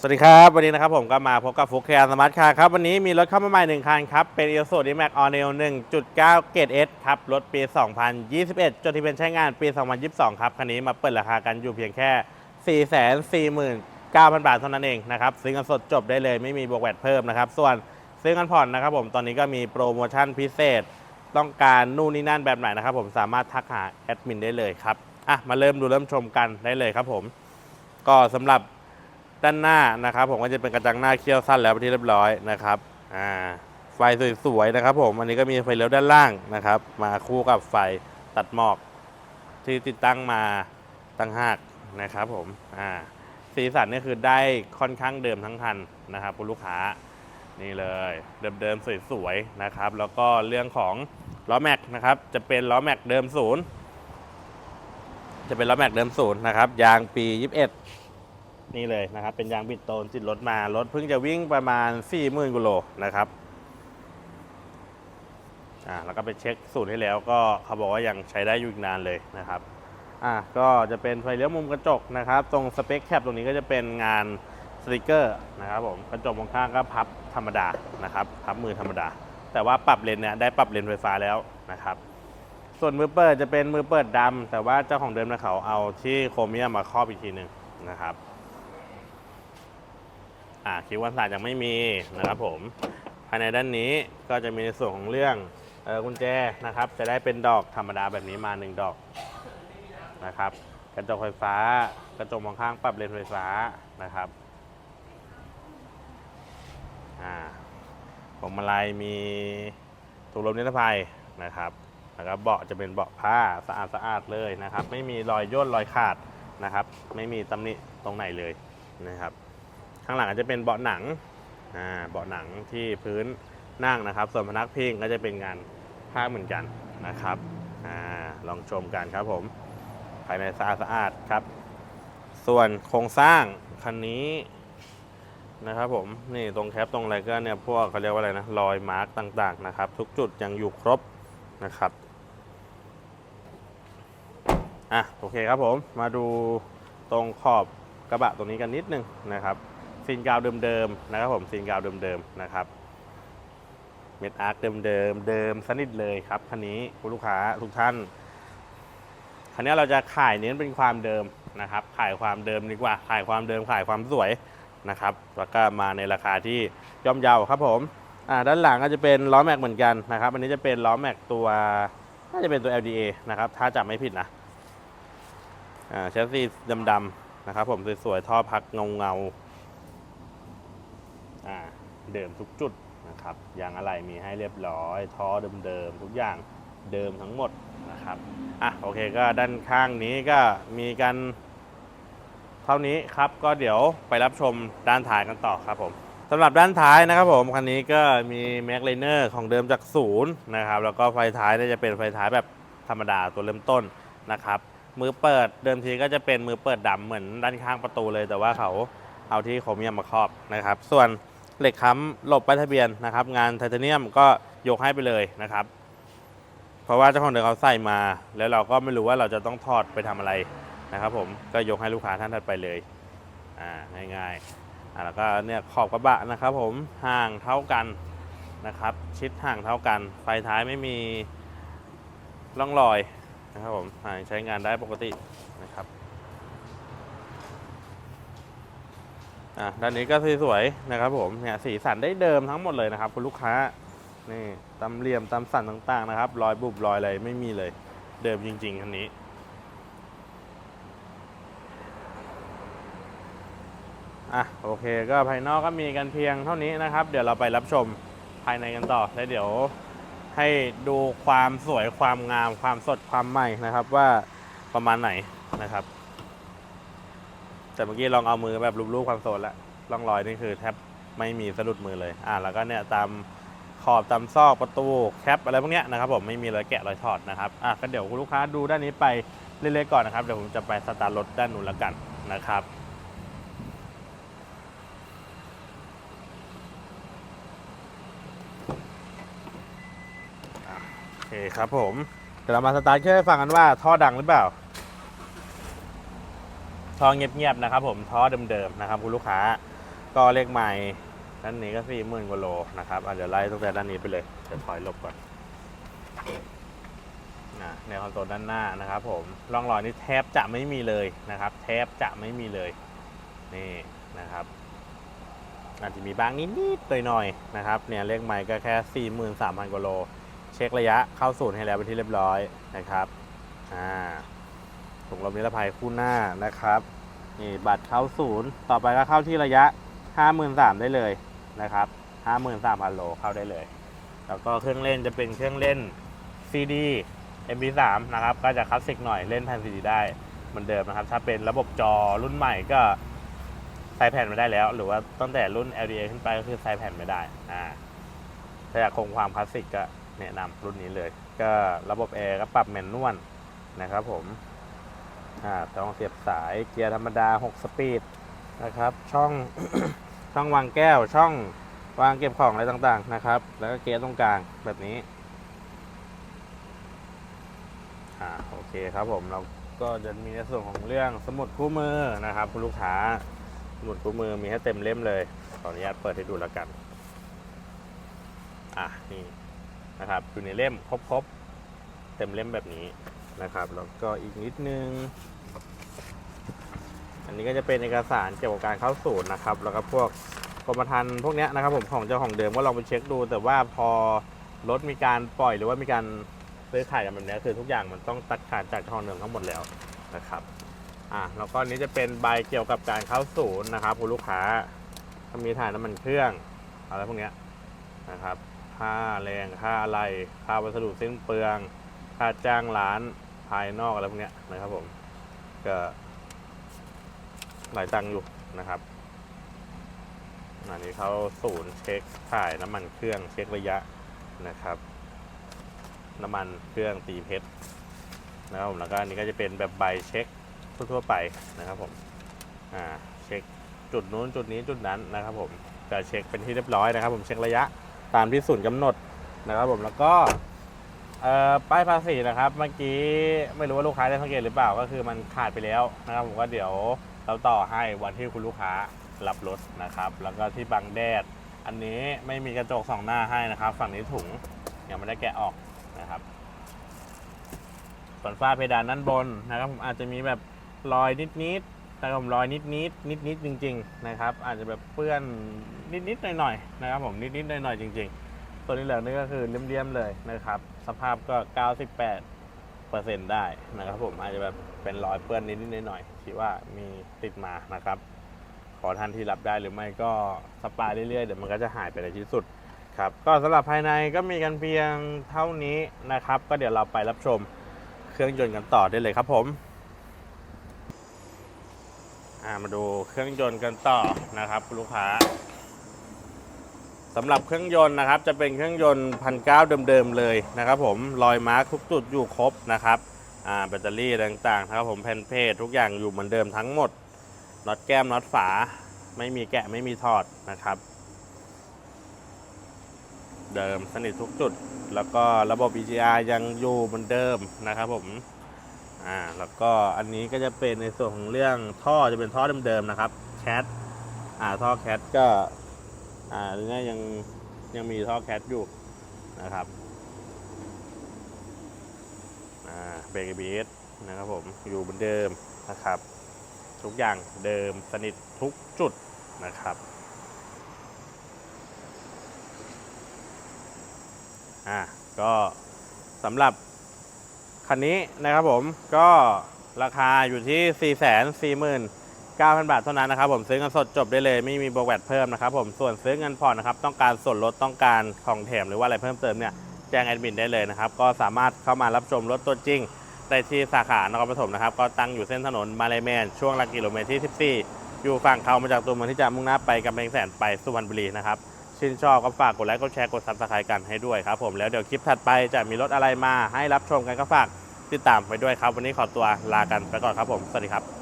สวัสดีครับ วันนี้นะครับผมก็มาพบกับฟุกแคร์สมาร์ทคาร์ครับ วันนี้มีรถเข้ามาใหม่หนึ่งคันครับ เป็น i s u z u d m a x All New 1.9เก้าเกรด S ครับ รถปี 2021 จดทะเบียนใช้งานปี 2022 ครับ คันนี้มาเปิดราคากันอยู่เพียงแค่ 449,000 บาทเท่านั้นเองนะครับ ซื้อกันสดจบได้เลยไม่มีบวกแวดเพิ่มนะครับ ส่วนซื้อกันผ่อนนะครับผมตอนนี้ก็มีโปรโมชั่นพิเศษ ต้องการนู่นนี่นั่นแบบไหนนะครับผมสามารถทักหาแอดมินได้เลยครับอะมาเริ่มดูเริ่มชมกันได้เลยครับผมก็สำหรับ ด้านหน้านะครับ ผมก็จะเป็นกระจังหน้าเคี่ยวสั้นแล้วเป็นที่เรียบร้อยนะครับอ่าไฟสวยๆนะครับ ผมอันนี้ก็มีไฟเลี้ยวด้านล่างนะครับ มาคู่กับไฟตัดหมอก ที่ติดตั้งมาตั้งหากนะครับ ผมอ่าสีสันนี่คือได้ค่อนข้างเดิมทั้งคันนะครับคุณลูกค้านี่เลยเดิมๆสวยๆนะครับ แล้วก็เรื่องของล้อแม็กนะครับ จะเป็นล้อแม็กเดิมศูนย์จะเป็นล้อแม็กเดิมศูนย์นะครับ ยางปี 21 นี่เลยนะครับ เป็นยางบิดโตนติดรถมารถเพิ่งจะวิ่งประมาณ 40,000กิโลนะครับอ่าแล้วก็ไปเช็คสูตรให้แล้วก็เขาบอกว่ายังใช้ได้อยู่อีกนานเลยนะครับอ่าก็จะเป็นไฟเลี้ยวมุมกระจกนะครับ ตรงสเปคแคปตรงนี้ก็จะเป็นงานสติกเกอร์นะครับผมกระจกมองข้างก็พับธรรมดานะครับพับมือธรรมดา แต่ว่าปรับเลนเนี่ยได้ปรับเลนไฟฟ้าแล้วนะครับ ส่วนมือเปิดจะเป็นมือเปิดดำแต่ว่าเจ้าของเดิมนะเขาเอาที่โครเมียมมาครอบอีกทีหนึ่งนะครับ อ่าคิววันศาสตร์ยังไม่มีนะครับผมภายในด้านนี้ก็จะมีในส่วนของเรื่องออกุญแจนะครับ จะได้เป็นดอกธรรมดาแบบนี้มา 1 ดอกนะครับ กระจกไฟฟ้า กระจกมองข้างปรับเลนไฟฟ้านะครับอ่าผมมาลัยมีถุงลมนิรภัยนะครับแล้วก็เบาะจะเป็นเบาะผ้าสะอาดสะอาดเลยนะครับ ไม่มีรอยย่นรอยขาดนะครับ ไม่มีตำหนิตรงไหนเลยนะครับ ข้างหลังก็จะเป็นเบาะหนังอ่าเบาะหนังที่พื้นนั่งนะครับ ส่วนพนักพิงก็จะเป็นงานผ้าเหมือนกันนะครับอ่าลองชมกันครับผมภายในสะอาดสะอาดครับ ส่วนโครงสร้างคันนี้นะครับผมนี่ตรงแคปตรงอะไรก็เนี่ยพวกเขาเรียกว่าอะไรนะรอยมาร์กต่างๆนะครับ ทุกจุดยังอยู่ครบนะครับอะโอเคครับผมมาดูตรงขอบกระบะตรงนี้กันนิดนึงนะครับ ซีนกาวเดิมๆนะครับผมซีนกาวเดิมๆนะครับเม็ดอาร์คเดิมๆเดิมสนิทเลยครับคันนี้คุณลูกค้าทุกท่านคันนี้เราจะขายเน้นเป็นความเดิมนะครับ ขายความเดิมดีกว่า ขายความเดิมขายความสวยนะครับ แล้วก็มาในราคาที่ย่อมเยาครับผมด้านหลังก็จะเป็นล้อแม็กเหมือนกันนะครับ อันนี้จะเป็นล้อแม็กตัวน่าจะเป็นตัว LDA นะครับ ถ้าจำไม่ผิดนะแชสซีดำๆนะครับผมสวยๆท่อพักเงาๆอ่า เดิมทุกจุดนะครับยางอะไรมีให้เรียบร้อยท่อเดิมๆทุกอย่างเดิมทั้งหมดนะครับอะโอเคก็ด้านข้างนี้ก็มีกันเท่านี้ครับก็เดี๋ยวไปรับชมด้านท้ายกันต่อครับผมสำหรับด้านท้ายนะครับผมคันนี้ก็มีแม็กไลเนอร์ของเดิมจากศูนย์นะครับแล้วก็ไฟท้ายจะเป็นไฟท้ายแบบธรรมดาตัวเริ่มต้นนะครับมือเปิดเดิมทีก็จะเป็นมือเปิดดำเหมือนด้านข้างประตูเลย แต่ว่าเขาเอาที่โครเมียมมาครอบนะครับ ส่วน เหล็กค้ำหลบป้ายทะเบียนนะครับ งานไทเทเนียมก็ยกให้ไปเลยนะครับ เพราะว่าเจ้าของเดิมเขาใส่มา แล้วเราก็ไม่รู้ว่าเราจะต้องถอดไปทำอะไรนะครับ ผมก็ยกให้ลูกค้าท่านถัดไปเลยอ่าง่ายๆอ่าแล้วก็เนี่ยขอบกระบะนะครับ ผมห่างเท่ากันนะครับ ชิดห่างเท่ากัน ไฟท้ายไม่มีร่องรอยนะครับผมใช้งานได้ปกตินะครับ อะด้านนี้ก็สวยๆนะครับผมเนี่ยสีสันได้เดิมทั้งหมดเลยนะครับคุณลูกค้านี่ตำเหลี่ยมตำสันต่างๆนะครับ รอยบุบรอยอะไรไม่มีเลย เดิมจริงๆคันนี้อะโอเคก็ภายนอกก็มีกันเพียงเท่านี้นะครับ เดี๋ยวเราไปรับชมภายในกันต่อแล้วเดี๋ยวให้ดูความสวยความงามความสดความใหม่นะครับว่าประมาณไหนนะครับ แต่เมื่อกี้ลองเอามือแบบรูปๆความโซนแล้วร่องรอยนี่คือแทบไม่มีสะดุดมือเลย อ่าแล้วก็เนี่ยตามขอบตามซอกประตูแคปอะไรพวกเนี้ยนะครับผมไม่มีรอยแกะรอยถอดนะครับอะก็เดี๋ยวคุณลูกค้าดูด้านนี้ไปเรื่อยๆก่อนนะครับเดี๋ยวผมจะไปสตาร์ทรถด้านนู้นแล้วกันนะครับโอเคครับผมเดี๋ยวเรามาสตาร์ทเครื่องให้ฟังกันว่าท่อดังหรือเปล่า ท่อเงียบๆนะครับ ผมท่อเดิมๆนะครับคุณลูกค้า ก็เลขใหม่ด้านนี้ก็สี่หมื่นกว่าโลนะครับเดี๋ยวไล่ตั้งแต่ด้านนี้ไปเลยเดี๋ยวถอยลบก่อนนะในคอนโซลด้านหน้านะครับ ผมร่องรอยนี่แทบจะไม่มีเลยนะครับ แทบจะไม่มีเลยนี่นะครับอาจจะมีบ้างนิดๆหน่อยๆนะครับเนี่ยเลขใหม่ก็แค่ 43,000กว่าโล เช็คระยะเข้าศูนย์ให้แล้วเป็นที่เรียบร้อยนะครับอ่า ถุงลมนิรภัยคู่หน้านะครับ นี่บัตรเข้าศูนย์ ต่อไปก็เข้าที่ระยะ 53,000ได้เลยนะครับ 53,000 โลเข้าได้เลย แล้วก็เครื่องเล่นจะเป็นเครื่องเล่น CD MP3 นะครับ ก็จะคลาสสิกหน่อยเล่นแผ่น CD ได้เหมือนเดิมนะครับ ถ้าเป็นระบบจอรุ่นใหม่ก็ใส่แผ่นไม่ได้แล้ว หรือว่าตั้งแต่รุ่น LDA ขึ้นไปก็คือใส่แผ่นไม่ได้อ่าถ้าอยากคงความคลาสสิกก็แนะนำรุ่นนี้เลย ก็ระบบแอร์ก็ปรับแมนนวลนะครับผม อ่าต้องเสียบสายเกียร์ธรรมดา 6 สปีดนะครับ ช่องช่องวางแก้วช่องวางเก็บของอะไรต่างๆนะครับ แล้วก็เกียร์ตรงกลางแบบนี้อ่าโอเคครับผมเราก็จะมีในส่วนของเรื่องสมุดคู่มือนะครับคุณลูกค้าสมุดคู่มือมีให้เต็มเล่มเลย ขออนุญาตเปิดให้ดูแล้วกัน อะนี่นะครับอยู่ในเล่มครบๆ เต็มเล่มแบบนี้นะครับ แล้วก็อีกนิดนึง อันนี้ก็จะเป็นเอกสารเกี่ยวกับการเข้าศูนย์นะครับ แล้วก็พวกกรมธรรม์พวกนี้นะครับผมของเจ้าของเดิมก็ลองไปเช็คดู แต่ว่าพอรถมีการปล่อยหรือว่ามีการซื้อขายกันแบบนี้คือทุกอย่างมันต้องตัดขาดจากเจ้าของเดิมทั้งหมดแล้วนะครับอะแล้วก็นี้จะเป็นใบเกี่ยวกับการเข้าศูนย์นะครับคุณลูกค้าถ้ามีถ่ายน้ำมันเครื่องอะไรพวกนี้นะครับค่าแรงค่าอะไรค่าวัสดุสิ้นเปลือง ค่าจ้างร้านภายนอกอะไรพวกเนี้ยนะครับผมก็หลายตังค์อยู่นะครับอันนี้เขาศูนย์เช็คถ่ายน้ำมันเครื่องเช็คระยะนะครับ น้ำมันเครื่องตีเพชรนะครับผมแล้วก็อันนี้ก็จะเป็นแบบใบเช็คทั่วๆไปนะครับผมอ่าเช็คจุดนู้นจุดนี้จุดนั้นนะครับผมจะเช็คเป็นที่เรียบร้อยนะครับ ผมเช็คระยะตามที่ศูนย์กำหนดนะครับผมแล้วก็ เอ่อป้ายภาษีนะครับเมื่อกี้ไม่รู้ว่าลูกค้าได้สังเกตหรือเปล่าก็คือมันขาดไปแล้วนะครับผมก็เดี๋ยวเราต่อให้วันที่คุณลูกค้ารับรถนะครับ แล้วก็ที่บังแดด อันนี้ไม่มีกระจกสองหน้าให้นะครับ ฝั่งนี้ถุงยังไม่ได้แกะออกนะครับส่วนฝ้าเพดานด้านบนนะครับผมอาจจะมีแบบรอยนิดๆนะครับผมรอยนิดๆนิดๆจริง ๆ นะครับ อาจจะแบบเปื้อนนิดๆหน่อยๆนะครับผมนิดๆหน่อยๆจริง ๆ ตัวนี้เหลือนี่ก็คือเลี่ยมๆเลยนะครับ สภาพก็ 98เปอร์เซ็นต์ได้นะครับผมอาจจะแบบเป็นรอยเปื้อนนิดๆหน่อยๆที่ว่ามีติดมานะครับ ขอท่านที่รับได้หรือไม่ก็สปาเรื่อยๆเดี๋ยวมันก็จะหายไปในที่สุดครับก็สำหรับภายในก็มีกันเพียงเท่านี้นะครับ ก็เดี๋ยวเราไปรับชมเครื่องยนต์กันต่อได้เลยครับผมมาดูเครื่องยนต์กันต่อนะครับ ลูกค้า สำหรับเครื่องยนต์นะครับ จะเป็นเครื่องยนต์พันเก้าเดิมๆเลยนะครับผมรอยมาร์คทุกจุดอยู่ครบนะครับแบตเตอรี่ต่างๆนะครับผมแผ่นเพจทุกอย่างอยู่เหมือนเดิมทั้งหมดน็อตแก้มน็อตฝา ไม่มีแกะไม่มีถอดนะครับ เดิมสนิททุกจุด แล้วก็ระบบ EGR ยังอยู่เหมือนเดิมนะครับผมอ่าแล้วก็อันนี้ก็จะเป็นในส่วนของเรื่องท่อจะเป็นท่อเดิมๆนะครับแคทอ่าท่อแคทก็ อ่าเนี่ยยังยังมีท่อแคทอยู่นะครับอ่าเบรกบีสนะครับผมอยู่เหมือนเดิมนะครับ ทุกอย่างเดิมสนิททุกจุดนะครับอะก็สำหรับคันนี้นะครับผมก็ราคาอยู่ที่ 4 4 9 0 0 9,000 บาทเท่านั้นนะครับผมซื้อเงินสดจบได้เลยไม่มีบวกแวดเพิ่มนะครับผมส่วนซื้อเงินผ่อนนะครับต้องการส่วนลดต้องการของแถมหรือว่าอะไรเพิ่มเติมเนี่ยแจ้งแอดมินได้เลยนะครับก็สามารถเข้ามารับชมรถตัวจริงได้ที่สาขานครปฐมนะครับก็ตั้งอยู่เส้นถนนมาเลแมนช่วงหลักกิโลเมตรที่ 14 อยู่ฝั่งเขามาจากตัวเมืองที่จะมุ่งหน้าไปกำแพงแสนไปสุพรรณบุรีนะครับชื่นชอบก็ฝากกดไลค์กดแชร์กดซับสไครต์กันให้ด้วยครับผมแล้วเดี๋ยวคลิปถัดไปจะมีรถอะไรมาให้รับชมกันก็ฝากติดตามไว้ด้วยครับ วันนี้ขอตัวลากันไปก่อนครับผมสวัสดีครับ